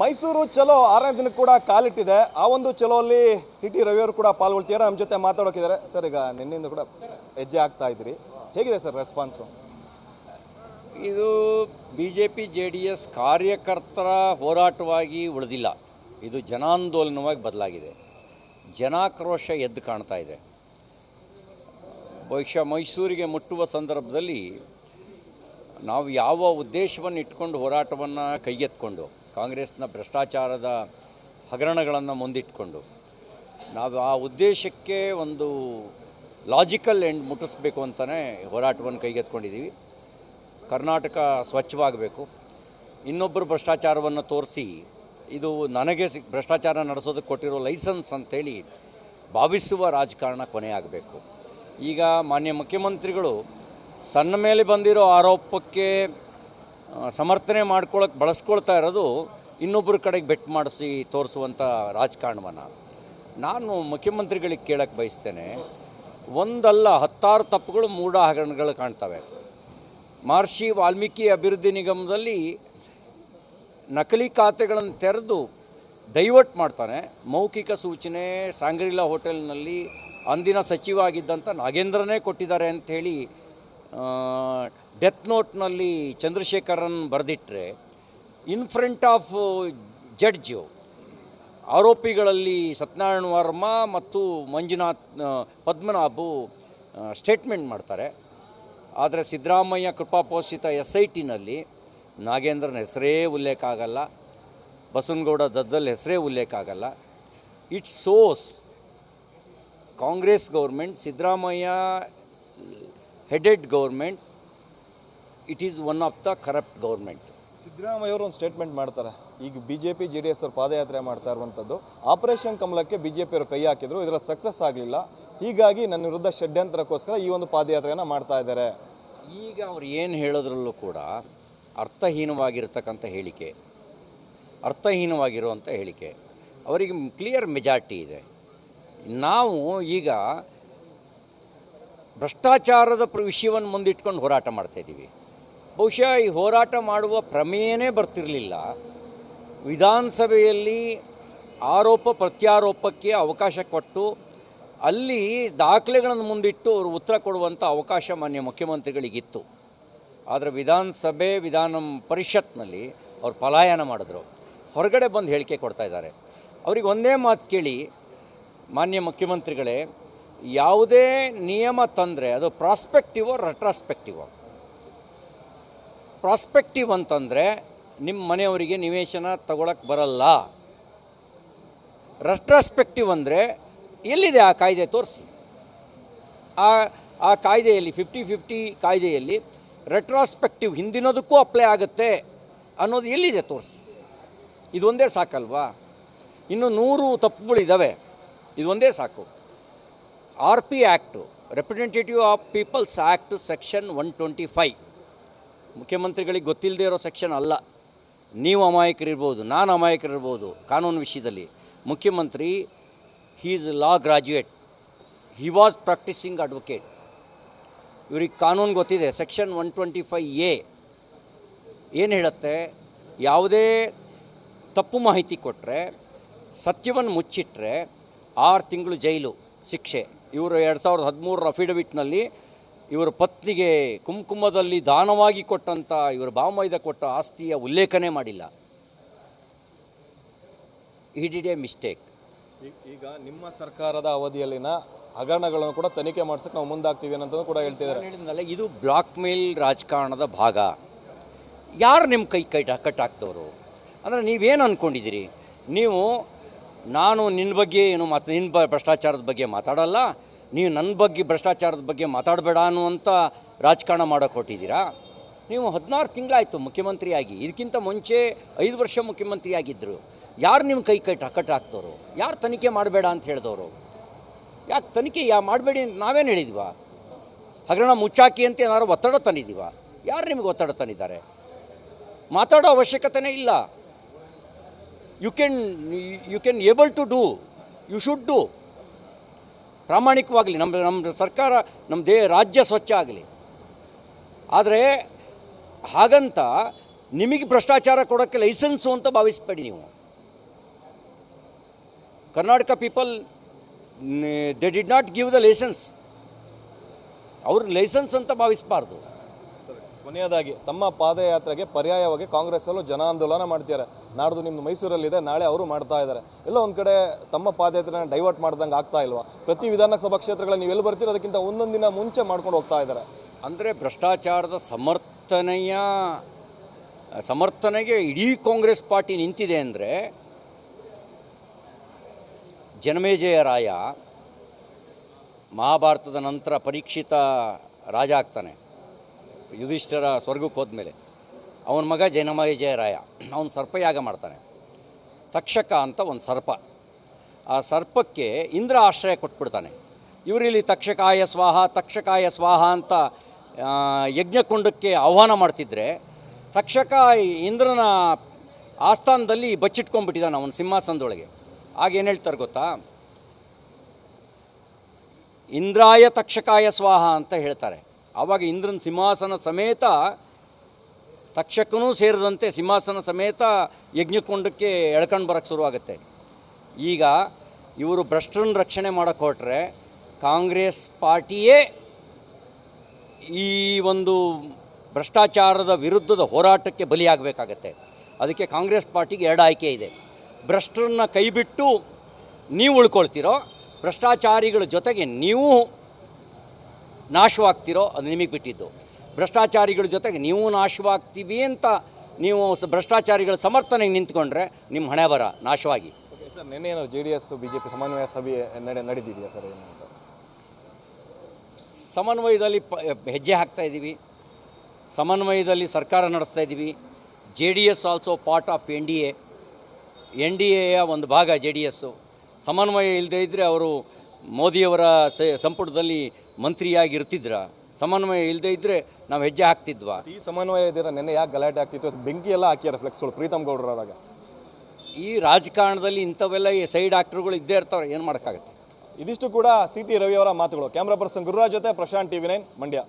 ಮೈಸೂರು ಚಲೋ ಆರನೇ ದಿನಕ್ಕೆ ಕೂಡ ಕಾಲಿಟ್ಟಿದೆ. ಆ ಒಂದು ಚಲೋಲ್ಲಿ ಸಿಟಿ ರವಿಯವರು ಕೂಡ ಪಾಲ್ಗೊಳ್ತೀರ ನಮ್ಮ ಜೊತೆ ಮಾತಾಡೋಕಿದ್ದಾರೆ. ಸರ್, ಈಗ ನಿನ್ನೆಯಿಂದ ಕೂಡ ಹೆಜ್ಜೆ ಆಗ್ತಾ ಇದ್ರಿ ಹೇಗಿದೆ ಸರ್ ರೆಸ್ಪಾನ್ಸು ಇದು B J P J D S ಕಾರ್ಯಕರ್ತರ ಹೋರಾಟವಾಗಿ ಉಳಿದಿಲ್ಲ. ಇದು ಜನಾಂದೋಲನವಾಗಿ ಬದಲಾಗಿದೆ. ಜನಾಕ್ರೋಶ ಎದ್ದು ಕಾಣ್ತಾ ಇದೆ. ಬಹುಶಃ ಮೈಸೂರಿಗೆ ಮುಟ್ಟುವ ಸಂದರ್ಭದಲ್ಲಿ ನಾವು ಯಾವ ಉದ್ದೇಶವನ್ನು ಇಟ್ಕೊಂಡು ಹೋರಾಟವನ್ನು ಕೈಗೆತ್ಕೊಂಡು ಕಾಂಗ್ರೆಸ್ನ ಭ್ರಷ್ಟಾಚಾರದ ಹಗರಣಗಳನ್ನು ಮುಂದಿಟ್ಕೊಂಡು ನಾವು ಆ ಉದ್ದೇಶಕ್ಕೆ ಒಂದು ಲಾಜಿಕಲ್ ಎಂಡ್ ಮುಟ್ಟಿಸ್ಬೇಕು ಅಂತಲೇ ಹೋರಾಟವನ್ನು ಕೈಗೆತ್ಕೊಂಡಿದ್ದೀವಿ ಕರ್ನಾಟಕ ಸ್ವಚ್ಛವಾಗಬೇಕು. ಇನ್ನೊಬ್ಬರು ಭ್ರಷ್ಟಾಚಾರವನ್ನು ತೋರಿಸಿ, ಇದು ನನಗೆ ಭ್ರಷ್ಟಾಚಾರ ನಡೆಸೋದಕ್ಕೆ ಕೊಟ್ಟಿರೋ ಲೈಸೆನ್ಸ್ ಅಂತೇಳಿ ಭಾವಿಸುವ ರಾಜಕಾರಣ ಕೊನೆಯಾಗಬೇಕು. ಈಗ ಮಾನ್ಯ ಮುಖ್ಯಮಂತ್ರಿಗಳು ತನ್ನ ಮೇಲೆ ಬಂದಿರೋ ಆರೋಪಕ್ಕೆ ಸಮರ್ಥನೆ ಮಾಡ್ಕೊಳಕ್ಕೆ ಬಳಸ್ಕೊಳ್ತಾ ಇರೋದು ಇನ್ನೊಬ್ಬರ ಕಡೆಗೆ ಬೆಟ್ ಮಾಡಿಸಿ ತೋರಿಸುವಂಥ ರಾಜಕಾರಣವನ್ನು. ನಾನು ಮುಖ್ಯಮಂತ್ರಿಗಳಿಗೆ ಕೇಳಕ್ಕೆ ಬಯಸ್ತೇನೆ, ಒಂದಲ್ಲ ಹತ್ತಾರು ತಪ್ಪುಗಳು ಮೂಢ ಹಗರಣಗಳು ಕಾಣ್ತವೆ. ಮಹರ್ಷಿ ವಾಲ್ಮೀಕಿ ಅಭಿವೃದ್ಧಿ ನಿಗಮದಲ್ಲಿ ನಕಲಿ ಖಾತೆಗಳನ್ನು ತೆರೆದು ಡೈವರ್ಟ್ ಮಾಡ್ತಾನೆ. ಮೌಖಿಕ ಸೂಚನೆ, ಸಾಂಗ್ರಿಲಾ ಹೋಟೆಲ್ನಲ್ಲಿ ಅಂದಿನ ಸಚಿವ ಆಗಿದ್ದಂಥ ನಾಗೇಂದ್ರನೇ ಕೊಟ್ಟಿದ್ದಾರೆ ಅಂಥೇಳಿ ಡೆತ್ ನೋಟ್ನಲ್ಲಿ ಚಂದ್ರಶೇಖರನ್ ಬರೆದಿಟ್ಟರೆ ಇನ್ ಫ್ರಂಟ್ ಆಫ್ ಜಡ್ಜು ಆರೋಪಿಗಳಲ್ಲಿ ಸತ್ಯನಾರಾಯಣ ವರ್ಮ ಮತ್ತು ಮಂಜುನಾಥ್ ಪದ್ಮನಾಭು ಸ್ಟೇಟ್ಮೆಂಟ್ ಮಾಡ್ತಾರೆ. ಆದರೆ ಸಿದ್ದರಾಮಯ್ಯ ಕೃಪಾಪೋಷಿತ ಎಸ್ ಐ ಟಿನಲ್ಲಿ ನಾಗೇಂದ್ರನ ಹೆಸರೇ ಉಲ್ಲೇಖ ಆಗಲ್ಲ ಬಸವನಗೌಡ ದದ್ದಲ್ ಹೆಸರೇ ಉಲ್ಲೇಖ ಆಗಲ್ಲ. It shows Congress government Siddaramaiah headed government it is one of the corrupt government Siddaramaiah ಅವರು ಒಂದು ಸ್ಟೇಟ್ಮೆಂಟ್ ಮಾಡ್ತಾರೆ. ಈಗ B J P J D S ಅವರು ಪಾದಯಾತ್ರೆ ಮಾಡ್ತಾ ಇರುವಂಥದ್ದು. ಆಪರೇಷನ್ ಕಮಲಕ್ಕೆ ಬಿ ಜೆ ಪಿಯವರು ಕೈ ಹಾಕಿದ್ರು. ಇದರ ಸಕ್ಸಸ್ ಆಗಲಿಲ್ಲ. ಹೀಗಾಗಿ ನನ್ನ ವಿರುದ್ಧ ಷಡ್ಯಂತ್ರಕ್ಕೋಸ್ಕರ ಈ ಒಂದು ಪಾದಯಾತ್ರೆಯನ್ನು ಮಾಡ್ತಾ ಇದ್ದಾರೆ. ಈಗ ಅವ್ರು ಏನು ಹೇಳೋದ್ರಲ್ಲೂ ಕೂಡ ಅರ್ಥಹೀನವಾಗಿರ್ತಕ್ಕಂಥ ಹೇಳಿಕೆ. ಅರ್ಥಹೀನವಾಗಿರುವಂಥ ಹೇಳಿಕೆ. ಅವರಿಗೆ ಕ್ಲಿಯರ್ ಮೆಜಾರಿಟಿ ಇದೆ. ನಾವು ಈಗ ಭ್ರಷ್ಟಾಚಾರದ ವಿಷಯವನ್ನು ಮುಂದಿಟ್ಕೊಂಡು ಹೋರಾಟ ಮಾಡ್ತಾಯಿದ್ದೀವಿ ಬಹುಶಃ ಈ ಹೋರಾಟ ಮಾಡುವ ಪ್ರಮೇಯನೇ ಬರ್ತಿರಲಿಲ್ಲ. ವಿಧಾನಸಭೆಯಲ್ಲಿ ಆರೋಪ, ಪ್ರತ್ಯಾರೋಪಕ್ಕೆ ಅವಕಾಶ ಕೊಟ್ಟು ಅಲ್ಲಿ ದಾಖಲೆಗಳನ್ನು ಮುಂದಿಟ್ಟು ಅವರು ಉತ್ತರ ಕೊಡುವಂಥ ಅವಕಾಶ ಮಾನ್ಯ ಮುಖ್ಯಮಂತ್ರಿಗಳಿಗಿತ್ತು. ಆದರೆ ವಿಧಾನಸಭೆ, ವಿಧಾನ ಪರಿಷತ್ನಲ್ಲಿ ಅವರು ಪಲಾಯನ ಮಾಡಿದ್ರು. ಹೊರಗಡೆ ಬಂದು ಹೇಳಿಕೆ ಕೊಡ್ತಾ ಇದ್ದಾರೆ. ಅವ್ರಿಗೆ ಒಂದೇ ಮಾತು ಕೇಳಿ ಮಾನ್ಯ ಮುಖ್ಯಮಂತ್ರಿಗಳೇ ಯಾವುದೇ ನಿಯಮ ತಂದರೆ, ಅದು ಪ್ರಾಸ್ಪೆಕ್ಟಿವೋ ರೆಟ್ರಾಸ್ಪೆಕ್ಟಿವೋ ಪ್ರಾಸ್ಪೆಕ್ಟಿವ್ ಅಂತಂದರೆ ನಿಮ್ಮ ಮನೆಯವರಿಗೆ ನಿವೇಶನ ತಗೊಳಕ್ಕೆ ಬರಲ್ಲ. ರೆಟ್ರಾಸ್ಪೆಕ್ಟಿವ್ ಅಂದರೆ, ಎಲ್ಲಿದೆ ಆ ಕಾಯ್ದೆ ತೋರಿಸಿ? ಆ ಆ ಕಾಯ್ದೆಯಲ್ಲಿ ಫಿಫ್ಟಿ ಫಿಫ್ಟಿ ಕಾಯ್ದೆಯಲ್ಲಿ ರೆಟ್ರಾಸ್ಪೆಕ್ಟಿವ್ ಹಿಂದಿನದಕ್ಕೂ ಅಪ್ಲೈ ಆಗುತ್ತೆ ಅನ್ನೋದು ಎಲ್ಲಿದೆ ತೋರಿಸಿ? ಇದೊಂದೇ ಸಾಕಲ್ವಾ? ಇನ್ನು ನೂರು ತಪ್ಪುಗಳಿದ್ದಾವೆ ಇದೊಂದೇ ಸಾಕು. R P act representative of people's act section one twenty five ಮುಖ್ಯಮಂತ್ರಿಗಳಿಗೆ ಗೊತ್ತಿಲ್ಲದೆ ಇರೋ ಸೆಕ್ಷನ್ ಅಲ್ಲ. ನೀವು ಅಮಾಯಕರಿರ್ಬೋದು, ನಾನು ಅಮಾಯಕರಿರ್ಬೋದು ಕಾನೂನು ವಿಷಯದಲ್ಲಿ. ಮುಖ್ಯಮಂತ್ರಿ is law graduate he was practising advocate ಇವ್ರಿಗೆ ಕಾನೂನು ಗೊತ್ತಿದೆ section one twenty five A ಏನು ಹೇಳುತ್ತೆ? ಯಾವುದೇ ತಪ್ಪು ಮಾಹಿತಿ ಕೊಟ್ಟರೆ ಸತ್ಯವನ್ನು ಮುಚ್ಚಿಟ್ರೆ, ಆರು ತಿಂಗಳು ಜೈಲು, ಶಿಕ್ಷೆ. ಇವರು ಎರಡು ಸಾವಿರದ ಹದಿಮೂರರ ಅಫಿಡವಿಟ್ನಲ್ಲಿ ಇವರ ಪತ್ನಿಗೆ ಕುಂಕುಮದಲ್ಲಿ ದಾನವಾಗಿ ಕೊಟ್ಟಂಥ ಇವರ ಬಾಮೈದ ಕೊಟ್ಟ ಆಸ್ತಿಯ ಉಲ್ಲೇಖನೇ ಮಾಡಿಲ್ಲ. ಡಿಡ್ ಎ ಮಿಸ್ಟೇಕ್ ಈಗ ನಿಮ್ಮ ಸರ್ಕಾರದ ಅವಧಿಯಲ್ಲಿನ ಹಗರಣಗಳನ್ನು ಕೂಡ ತನಿಖೆ ಮಾಡ್ಸಕ್ಕೆ ನಾವು ಮುಂದಾಗ್ತೀವಿ ಅನ್ನೋದನ್ನು ಕೂಡ ಹೇಳ್ತಿದ್ದಾರೆ. ಹೇಳಿದ್ನಲ್ಲ ಇದು ಬ್ಲಾಕ್ ಮೇಲ್ ರಾಜಕಾರಣದ ಭಾಗ. ಯಾರು ನಿಮ್ಮ ಕೈ ಕೈ ಕಟ್ಟಾಕ್ದವರು ಅಂದರೆ ನೀವೇನು ಅಂದ್ಕೊಂಡಿದ್ದೀರಿ ನೀವು ನಾನು ನಿನ್ನ ಬಗ್ಗೆ ಏನು ಮಾತು ನಿನ್ನ ಬ ಭ್ರಷ್ಟಾಚಾರದ ಬಗ್ಗೆ ಮಾತಾಡಲ್ಲ ನೀವು ನನ್ನ ಬಗ್ಗೆ, ಭ್ರಷ್ಟಾಚಾರದ ಬಗ್ಗೆ ಮಾತಾಡಬೇಡ ಅನ್ನುವಂಥ ರಾಜಕಾರಣ ಮಾಡೋಕೆ ಹೊಟ್ಟಿದ್ದೀರಾ ನೀವು ಹದಿನಾರು ತಿಂಗಳಾಯಿತು ಮುಖ್ಯಮಂತ್ರಿಯಾಗಿ. ಇದಕ್ಕಿಂತ ಮುಂಚೆ ಐದು ವರ್ಷ ಮುಖ್ಯಮಂತ್ರಿ ಆಗಿದ್ದರು ಯಾರು ನಿಮ್ಮ ಕೈ ಕೈ ಕಟ್ ಹಾಕ್ದವರು ಯಾರು ತನಿಖೆ ಮಾಡಬೇಡ ಅಂತ ಹೇಳಿದವರು ಯಾಕೆ ತನಿಖೆ ಯಾ ಮಾಡಬೇಡಿ ಅಂತ ನಾವೇನು ಹೇಳಿದ್ವಾ? ಹಗರಣ ಮುಚ್ಚಾಕಿ ಅಂತ ಏನಾದ್ರು ಒತ್ತಡ ತಂದಿದ್ದೀವ? ಯಾರು ನಿಮಗೆ ಒತ್ತಡ ತಂದಿದ್ದಾರೆ? ಮಾತಾಡೋ ಅವಶ್ಯಕತೆನೇ ಇಲ್ಲ. You can you can able to do you should do ಪ್ರಾಮಾಣಿಕವಾಗಲಿ, ನಮ್ಮ ನಮ್ಮ ಸರ್ಕಾರ, ನಮ್ಮ ದೇ, ರಾಜ್ಯ ಸ್ವಚ್ಛ ಆಗಲಿ. ಆದರೆ, ಹಾಗಂತ ನಿಮಗೆ ಭ್ರಷ್ಟಾಚಾರ ಕೊಡೋಕ್ಕೆ ಲೈಸೆನ್ಸು ಅಂತ ಭಾವಿಸ್ಬೇಡಿ ನೀವು. Karnataka people they did not give the licence. ಅವ್ರ ಲೈಸೆನ್ಸ್ ಅಂತ ಭಾವಿಸಬಾರ್ದು. ಕೊನೆಯದಾಗಿ, ತಮ್ಮ ಪಾದಯಾತ್ರೆಗೆ ಪರ್ಯಾಯವಾಗಿ ಕಾಂಗ್ರೆಸ್ಸಲ್ಲೂ ಜನ ಆಂದೋಲನ ಮಾಡ್ತಿದ್ದಾರೆ. ನಾಡ್ದು ನಿಮ್ಮ ಮೈಸೂರಲ್ಲಿದೆ, ನಾಳೆ ಅವರು ಮಾಡ್ತಾ ಇದ್ದಾರೆ. ಎಲ್ಲ ಒಂದು ಕಡೆ ತಮ್ಮ ಪಾದಯಾತ್ರೆನ ಡೈವರ್ಟ್ ಮಾಡ್ದಂಗೆ ಆಗ್ತಾ ಇಲ್ವಾ? ಪ್ರತಿ ವಿಧಾನಸಭಾ ಕ್ಷೇತ್ರಗಳಲ್ಲಿ ನೀವು ಎಲ್ಲಿ ಬರ್ತೀರೋ ಅದಕ್ಕಿಂತ ಒಂದೊಂದು ದಿನ ಮುಂಚೆ ಮಾಡ್ಕೊಂಡು ಹೋಗ್ತಾ ಇದ್ದಾರೆ. ಅಂದರೆ ಭ್ರಷ್ಟಾಚಾರದ ಸಮರ್ಥನೆಯ, ಸಮರ್ಥನೆಗೆ ಇಡೀ ಕಾಂಗ್ರೆಸ್ ಪಾರ್ಟಿ ನಿಂತಿದೆ ಅಂದರೆ ಜನಮೇಜಯ ರಾಯ ಮಹಾಭಾರತದ ನಂತರ ಪರೀಕ್ಷಿತ ರಾಜ ಆಗ್ತಾನೆ, ಯುಧಿಷ್ಠರ ಸ್ವರ್ಗಕ್ಕೆ ಹೋದ್ಮೇಲೆ. ಅವನ ಮಗ ಜಯನಮಯ ಜಯರಾಯ, ಅವನು ಸರ್ಪಯಾಗ ಮಾಡ್ತಾನೆ. ತಕ್ಷಕ ಅಂತ ಒಂದು ಸರ್ಪ. ಆ ಸರ್ಪಕ್ಕೆ ಇಂದ್ರ ಆಶ್ರಯ ಕೊಟ್ಬಿಡ್ತಾನೆ. ಇವರಿಲ್ಲಿ ತಕ್ಷಕಾಯ ಸ್ವಾಹ ತಕ್ಷಕಾಯ ಸ್ವಾಹ ಅಂತ ಯಜ್ಞಕುಂಡಕ್ಕೆ ಆಹ್ವಾನ ಮಾಡ್ತಿದ್ರೆ, ತಕ್ಷಕ ಇಂದ್ರನ ಆಸ್ಥಾನದಲ್ಲಿ ಬಚ್ಚಿಟ್ಕೊಂಡ್ಬಿಟ್ಟಿದ್ದಾನೆ ಅವನು ಸಿಂಹಾಸನದೊಳಗೆ. ಆಗ ಏನು ಹೇಳ್ತಾರೆ ಗೊತ್ತಾ? ಇಂದ್ರಾಯ ತಕ್ಷಕಾಯ ಸ್ವಾಹ ಅಂತ ಹೇಳ್ತಾರೆ. ಆವಾಗ ಇಂದ್ರನ ಸಿಂಹಾಸನ ಸಮೇತ ತಕ್ಷಕನೂ ಸೇರಿದಂತೆ ಸಿಂಹಾಸನ ಸಮೇತ ಯಜ್ಞಕುಂಡಕ್ಕೆ ಎಳ್ಕೊಂಡು ಬರೋಕ್ಕೆ ಶುರುವಾಗುತ್ತೆ. ಈಗ ಇವರು ಭ್ರಷ್ಟರನ್ನು ರಕ್ಷಣೆ ಮಾಡೋಕ್ಕೆ ಹೊರಟ್ರೆ ಕಾಂಗ್ರೆಸ್ ಪಾರ್ಟಿಯೇ ಈ ಒಂದು ಭ್ರಷ್ಟಾಚಾರದ ವಿರುದ್ಧದ ಹೋರಾಟಕ್ಕೆ ಬಲಿಯಾಗಬೇಕಾಗತ್ತೆ. ಅದಕ್ಕೆ ಕಾಂಗ್ರೆಸ್ ಪಾರ್ಟಿಗೆ ಎರಡು ಆಯ್ಕೆ ಇದೆ. ಭ್ರಷ್ಟರನ್ನ ಕೈಬಿಟ್ಟು ನೀವು ಉಳ್ಕೊಳ್ತೀರೋ, ಭ್ರಷ್ಟಾಚಾರಿಗಳ ಜೊತೆಗೆ ನೀವು ನಾಶವಾಗ್ತಿರೋ ಅದು ನಿಮಗೆ ಬಿಟ್ಟಿದ್ದು. ಭ್ರಷ್ಟಾಚಾರಿಗಳ ಜೊತೆಗೆ ನೀವು ನಾಶವಾಗ್ತೀವಿ ಅಂತ ನೀವು ಭ್ರಷ್ಟಾಚಾರಿಗಳ ಸಮರ್ಥನೆಗೆ ನಿಂತ್ಕೊಂಡ್ರೆ ನಿಮ್ಮ ಹಣೆ ಬರ ನಾಶವಾಗಿ. ಸರ್ ನಿನ್ನೆ ಏನೋ J D S B J P ಸಮನ್ವಯ ಸಭೆ ನಡೆ ನಡೆದಿದೆಯಾ ಸರ್ ಏನು ಅಂತ ಸಮನ್ವಯದಲ್ಲಿ ಪ ಹೆಜ್ಜೆ ಹಾಕ್ತಾ ಇದ್ದೀವಿ. ಸಮನ್ವಯದಲ್ಲಿ ಸರ್ಕಾರ ನಡೆಸ್ತಾ ಇದ್ದೀವಿ. J D S also part of N D A N D ಎಯ ಒಂದು ಭಾಗ ಜೆ ಡಿ ಎಸ್ಸು ಸಮನ್ವಯ ಇಲ್ಲದೇ ಇದ್ದರೆ ಅವರು ಮೋದಿಯವರ ಸ ಸಂಪುಟದಲ್ಲಿ ಮಂತ್ರಿಯಾಗಿ ಇರ್ತಿದ್ರ ಸಮನ್ವಯ ಇಲ್ಲದೇ ಇದ್ದರೆ ನಾವು ಹೆಜ್ಜೆ ಹಾಕ್ತಿದ್ವಾ? ಈ ಸಮನ್ವಯ ಇದ್ರೆ ನೆನ್ನೆ ಯಾಕೆ ಗಲಾಟೆ ಆಗ್ತಿತ್ತು? ಅದು ಬೆಂಕಿ ಎಲ್ಲ ಹಾಕ್ಯಾರ ಫ್ಲೆಕ್ಸ್ಗಳು ಪ್ರೀತಮ್ ಗೌಡ್ರಾದಾಗ ಈ ರಾಜಕಾರಣದಲ್ಲಿ ಇಂಥವೆಲ್ಲ ಈ ಸೈಡ್ ಆಕ್ಟರ್ಗಳು ಇದ್ದೇ ಇರ್ತಾವೆ ಏನು ಮಾಡೋಕ್ಕಾಗತ್ತೆ? ಇದಿಷ್ಟು ಕೂಡ ಸಿ ಟಿ ರವಿಯವರ ಮಾತುಗಳು. ಕ್ಯಾಮ್ರಾ ಪರ್ಸನ್ ಗುರುರಾಜ್ ಜೊತೆ ಪ್ರಶಾಂತ್ ಟಿವಿ ನೈನ್ ಮಂಡ್ಯ.